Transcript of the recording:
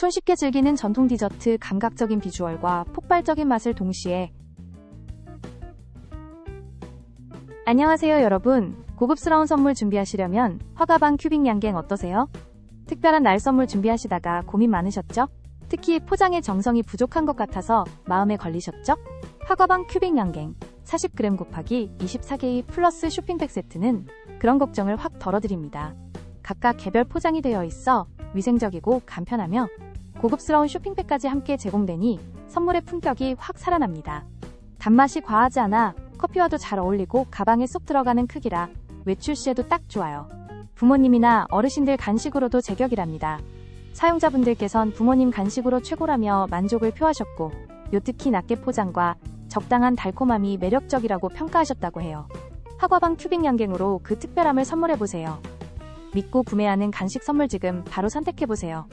손쉽게 즐기는 전통 디저트 감각적인 비주얼과 폭발적인 맛을 동시에 안녕하세요 여러분 고급스러운 선물 준비하시려면 화가방 큐빅 양갱 어떠세요? 특별한 날 선물 준비하시다가 고민 많으셨죠? 특히 포장의 정성이 부족한 것 같아서 마음에 걸리셨죠? 화가방 큐빅 양갱 40g 곱하기 24개의 플러스 쇼핑백 세트는 그런 걱정을 확 덜어드립니다. 각각 개별 포장이 되어 있어 위생적이고 간편하며 고급스러운 쇼핑백까지 함께 제공되니 선물의 품격이 확 살아납니다. 단맛이 과하지 않아 커피와도 잘 어울리고 가방에 쏙 들어가는 크기라 외출 시에도 딱 좋아요. 부모님이나 어르신들 간식으로도 제격이랍니다. 사용자분들께선 부모님 간식으로 최고라며 만족을 표하셨고 요 특히 낮게 포장과 적당한 달콤함이 매력적이라고 평가하셨다고 해요. 화과방 큐빅 양갱으로 그 특별함을 선물해보세요. 믿고 구매하는 간식 선물 지금 바로 선택해보세요.